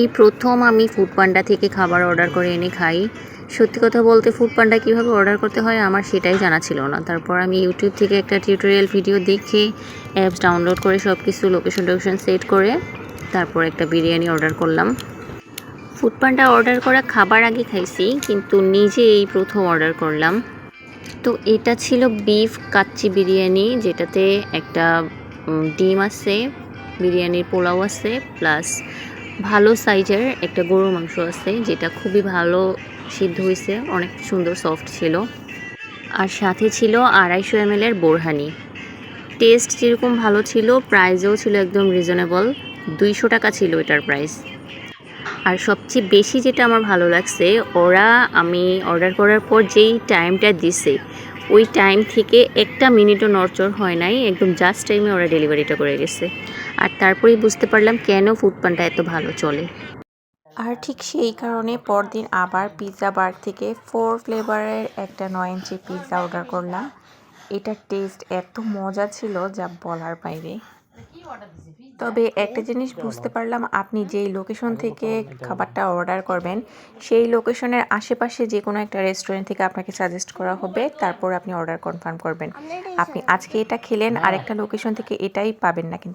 এই প্রথম আমি ফুড পান্ডা থেকে খাবার অর্ডার করে এনে খাই। সত্যি কথা বলতে ফুড পান্ডা কীভাবে অর্ডার করতে হয় আমার সেটাই জানা ছিল না। তারপর আমি ইউটিউব থেকে একটা টিউটোরিয়াল ভিডিও দেখে অ্যাপস ডাউনলোড করে সব কিছু লোকেশন টোকেশন সেট করে তারপর একটা বিরিয়ানি অর্ডার করলাম। ফুড পান্ডা অর্ডার করা খাবার আগে খাইছি, কিন্তু নিজে এই প্রথম অর্ডার করলাম। তো এটা ছিল বিফ কাচ্চি বিরিয়ানি, যেটাতে একটা ডিম আছে, বিরিয়ানির পোলাও আছে প্লাস ভালো সাইজের একটা গরুর মাংস আছে, যেটা খুবই ভালো সিদ্ধ হয়েছে অনেক সুন্দর সফট ছিল। আর সাথে ছিল আড়াইশো এম এর বোরহানি। টেস্ট যেরকম ভালো ছিল প্রাইসও ছিল একদম রিজনেবল দুইশো টাকা ছিল এটার প্রাইস আর সবচেয়ে বেশি যেটা আমার ভালো লাগছে, ওরা আমি অর্ডার করার পর যেই টাইমটা দিছে, ওই টাইম থেকে একটা মিনিটও নড়চড় হয় নাই, একদম জাস্ট টাইমে ওরা ডেলিভারিটা করে গেছে। আর তারপরেই বুঝতে পারলাম কেন ফুড পান্ডা এত ভালো চলে। আর ঠিক সেই কারণে পরদিন আবার পিৎজা বার থেকে ফোর ফ্লেভারের একটা নয় ইঞ্চি পিৎজা অর্ডার করলাম। এটার টেস্ট এত মজা ছিল যা বলার বাইরে। তবে একটা জিনিস বুঝতে পারলাম, আপনি যেই লোকেশন থেকে খাবারটা অর্ডার করবেন, সেই লোকেশনের আশেপাশে যে কোনো একটা রেস্টুরেন্ট থেকে আপনাকে সাজেস্ট করা হবে, তারপর আপনি অর্ডার কনফার্ম করবেন। আপনি আজকে এটা খেলেন, আরেকটা লোকেশন থেকে এটাই পাবেন না কিন্তু।